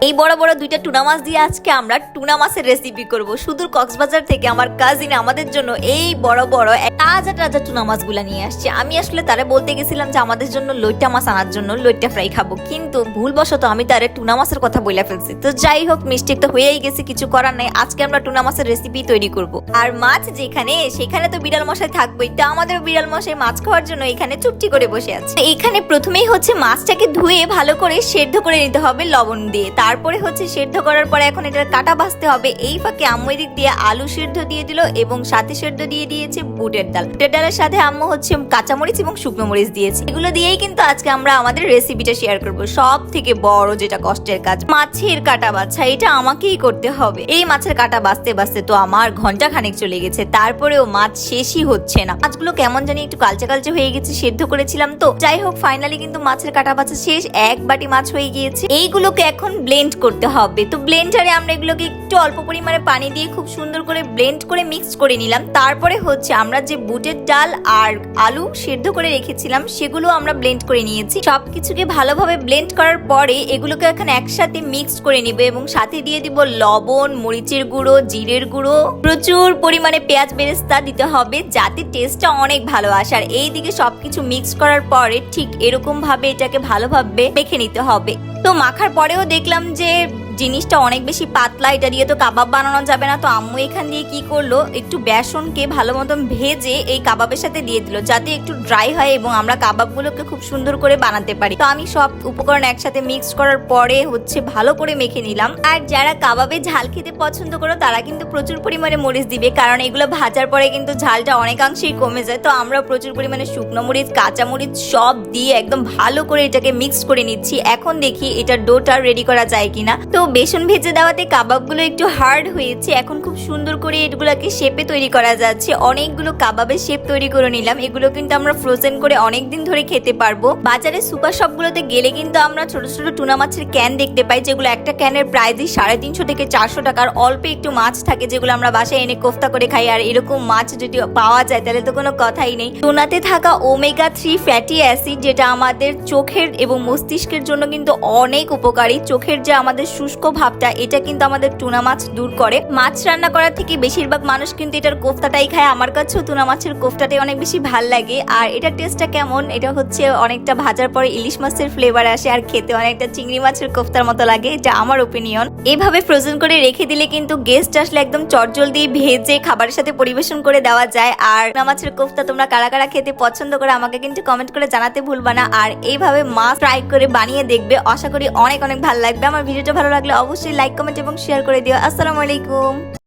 এই বড় বড় দুইটা টুনা মাছ দিয়ে আজকে আমরা টুনা মাছের রেসিপি করব। সুদূর কক্সবাজার থেকে আমার কাজিন আমাদের জন্য এই বড় বড় তাজা তাজা টুনা মাছগুলা নিয়ে আসছে। আমি আসলে তারে বলতে গেছিলাম যে আমাদের জন্য লইটা মাছ আনার জন্য লইটা ফ্রাই খাব। কিন্তু ভুলবশত আমি তারে টুনা মাছের কথা বলে ফেলছি। তো যাই হোক মিস্টেক তো হয়েই গেছে, কিছু করার নাই। আজকে আমরা টুনা মাছের রেসিপি তৈরি করব। আর মাছ যেখানে, সেখানে তো বিড়াল মশাই থাকবোই। তো আমাদের বিড়াল মশাই মাছ খাওয়ার জন্য এখানে চুপটি করে বসে আছে। এখানে প্রথমেই হচ্ছে মাছটাকে ধুয়ে ভালো করে সেদ্ধ করে নিতে হবে লবণ দিয়ে। তারপরে হচ্ছে সেদ্ধ করার পরে এখন এটার কাটা ভাজতে হবে। এই ফাঁকে আম্মু এদিক দিয়ে আলু সেদ্ধ দিয়ে দিল এবং সাথে সেদ্ধ দিয়ে দিয়েছে বুটের ডাল। বুটের ডালের সাথে আম্মু হচ্ছে কাঁচামরিচ এবং শুকনো মরিচ দিয়েছে। এগুলো দিয়েই কিন্তু আজকে আমরা আমাদের রেসিপিটা শেয়ার করব। সব থেকে বড় যেটা কষ্টের কাজ, মাছের কাটা বাছা। এটা আমাকেই করতে হবে। এই মাছের কাটা বাঁচতে বাঁচতে তো আমার ঘণ্টা খানেক চলে গেছে। তারপরেও মাছ শেষই হচ্ছে না। মাছগুলো কেমন জানি একটু কালচে কালচে হয়ে গেছে, সেদ্ধ করেছিলাম তো। যাই হোক ফাইনালি কিন্তু মাছের কাটা বাছা শেষ। এক বাটি মাছ হয়ে গিয়েছে। এইগুলোকে এখন ব্লেন্ড করতে হবে। তো ব্লেন্ডারে আমরা এগুলোকে একটু অল্প পরিমাণে পানি দিয়ে খুব সুন্দর করে ব্লেন্ড করে মিক্স করে নিলাম। তারপরে হচ্ছে আমরা যে বুটের ডাল আর আলু সেদ্ধ করে রেখেছিলাম, সেগুলো আমরা ব্লেন্ড করে নিয়েছি। সব কিছুকে ভালোভাবে ব্লেন্ড করার পরে এগুলোকে এখন একসাথে মিক্স করে নিব এবং সাথে দিয়ে দিব লবণ, মরিচের গুঁড়ো, জিরের গুঁড়ো। প্রচুর পরিমাণে পেঁয়াজ বেরেস্তা দিতে হবে যাতে টেস্টটা অনেক ভালো আসে। আর এই দিকে সবকিছু মিক্স করার পরে ঠিক এরকম ভাবে এটাকে ভালোভাবে মেখে নিতে হবে। তো মাখার পরেও দেখলাম যে জিনিসটা অনেক বেশি পাতলা, এটা দিয়ে তো কাবাব বানানো যাবে না। তো আম্মু এখান দিয়ে কি করল? একটু বেসনকে ভালো মতন ভেজে এই কাবাবের সাথে দিয়ে দিল, যাতে একটু ড্রাই হয় এবং আমরা কাবাবগুলোকে খুব সুন্দর করে বানাতে পারি। তো আমি সব উপকরণ একসাথে মিক্স করার পরে হচ্ছে ভালো করে মেখে নিলাম। আর যারা কাবাবে ঝাল খেতে পছন্দ করো, তারা কিন্তু প্রচুর পরিমাণে মরিচ দিবে, কারণ এগুলো ভাজার পরে কিন্তু ঝালটা অনেকাংশেই কমে যায়। তো আমরা প্রচুর পরিমাণে শুকনো মরিচ, কাঁচা মরিচ সব দিয়ে একদম ভালো করে এটাকে মিক্স করে নিচ্ছি। এখন দেখি এটা ডোটা রেডি করা যায় কিনা। তো বেসন ভেজে দেওয়াতে কাবাবগুলো একটু হার্ড হয়েছে। এখন খুব সুন্দর করে এগুলোকে শেপে তৈরি করা যাচ্ছে। অনেকগুলো কাবাবের শেপ তৈরি করে নিলাম। এগুলো কিন্তু আমরা ফ্রোজেন করে অনেক দিন ধরে খেতে পারব। বাজারে সুপার শপগুলোতে গেলে কিন্তু আমরা ছোট ছোট টুনা মাছের ক্যান দেখতে পাই, যেগুলো একটা ক্যানের প্রাইসই সাড়ে তিনশো থেকে চারশো টাকার অল্প একটু মাছ থাকে, যেগুলো আমরা বাসায় এনে কোফতা করে খাই। আর এরকম মাছ যদি পাওয়া যায়, তাহলে তো কোনো কথাই নেই। টুনাতে থাকা ওমেগা থ্রি ফ্যাটি অ্যাসিড যেটা আমাদের চোখের এবং মস্তিষ্কের জন্য কিন্তু অনেক উপকারী। চোখের যে আমাদের শুষ্ক ভাবটা, এটা কিন্তু আমাদের টুনা মাছ দূর করে। মাছ রান্না করার থেকে বেশিরভাগ মানুষ কিন্তু এটার কোফতাটাই খায়। আমার কাছেও টুনা মাছের কোফতাটাই অনেক বেশি ভালো লাগে। আর এটার টেস্টটা কেমন? এটা হচ্ছে অনেকটা ভাজার পরে ইলিশ মাছের ফ্লেভার আসে আর খেতে অনেকটা চিংড়ি মাছের কোফতার মতো লাগে এটা আমার ওপিনিয়ন এভাবে ফ্রোজেন করে রেখে দিলে কিন্তু গেস্ট আসলে একদম চটজল দিয়ে ভেজে খাবারের সাথে পরিবেশন করে দেওয়া যায়। আর টুনা মাছের কোফতা তোমরা কারা কারা খেতে পছন্দ করে আমাকে কিন্তু কমেন্ট করে জানাতে ভুলবা না। আর এইভাবে মাছ ফ্রাই করে বানিয়ে দেখবে, আশা করি অনেক অনেক ভালো লাগবে। আমার ভিডিওটা ভালো লাগলে অবশ্যই লাইক কমেন্ট এবং শেয়ার করে দিও। আসসালামু আলাইকুম।